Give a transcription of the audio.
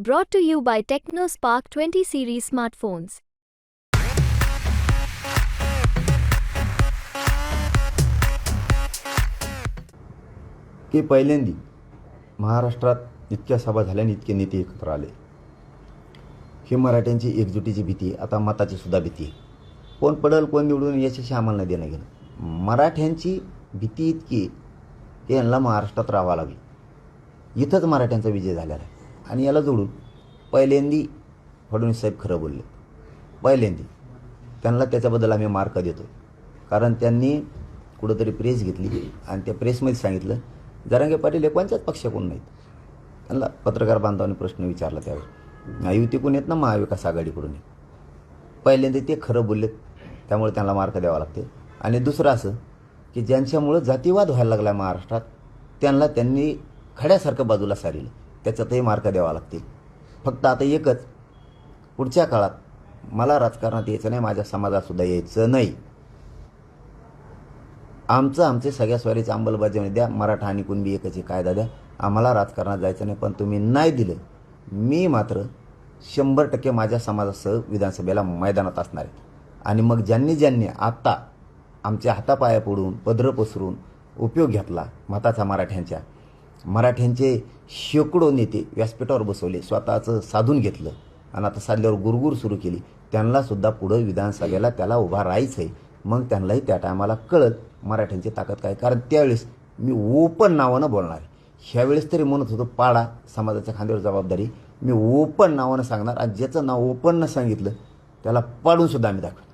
Brought to you by TechnoSpark 20 series smartphones. की पहिल्यांदी महाराष्ट्रात इतक्या सभा झाल्या आणि इतके नेते एकत्र आले. ही मराठ्यांची एकजुटीची भीती आता मताची सुद्धा भीती आहे. कोण पडल कोण निवडून याच्याशी आम्हाला नाही देणं घेणं. मराठ्यांची भीती इतकी की यांना महाराष्ट्रात राहावं लागली. इथंच मराठ्यांचा विजय झालेला आहे. आणि याला जोडून पहिल्यांदी फडणवीस साहेब खरं बोलले. पहिल्यांदी. त्यांना त्याच्याबद्दल आम्ही मार्क देतो कारण त्यांनी कुठंतरी प्रेस घेतली आणि त्या प्रेसमध्ये सांगितलं जरांगे पाटील एकवांच्याच पक्ष पक्षाकडून नाहीत. त्यांना पत्रकार बांधवांनी प्रश्न विचारला त्यावेळी. युतीकडून येत ना महाविकास आघाडीकडून येत? पहिल्यांदा ते खरं बोललेत त्यामुळे त्यांना मार्क द्यावा लागते. आणि दुसरं असं की ज्यांच्यामुळं जातीवाद व्हायला लागला महाराष्ट्रात त्यांना त्यांनी खड्यासारखं बाजूला सारिलं. त्याच्यातही मार्क द्यावा लागतील. फक्त आता एकच. पुढच्या काळात मला राजकारणात यायचं नाही माझ्या समाजातसुद्धा यायचं नाही. आमचं आमचे सगळ्या स्वारीचं अंमलबजावणी द्या. मराठा आणि कुणबी एकच कायदा द्या. आम्हाला राजकारणात जायचं नाही पण तुम्ही नाही दिलं. मी मात्र शंभर टक्के माझ्या समाजासह विधानसभेला मैदानात असणार आहे. आणि मग ज्यांनी ज्यांनी आत्ता आमच्या हातापाया पडून पदरं पसरून उपयोग घेतला मताचा मराठ्यांच्या मराठ्यांचे शेकडो नेते व्यासपीठावर बसवले स्वतःचं साधून घेतलं आणि आता साधल्यावर गुरगुर सुरू केली. त्यांनासुद्धा पुढं विधानसभेला त्याला उभा राहायचं आहे मग त्यांनाही त्या टायमाला कळत मराठ्यांची ताकद काय. कारण त्यावेळेस मी ओपन नावानं बोलणार आहे. ह्यावेळेस तरी म्हणत होतो पाडा समाजाच्या खांद्यावर जबाबदारी. मी ओपन नावानं सांगणार आणि ज्याचं नाव ओपननं सांगितलं त्याला पाडूनसुद्धा आम्ही दाखवतो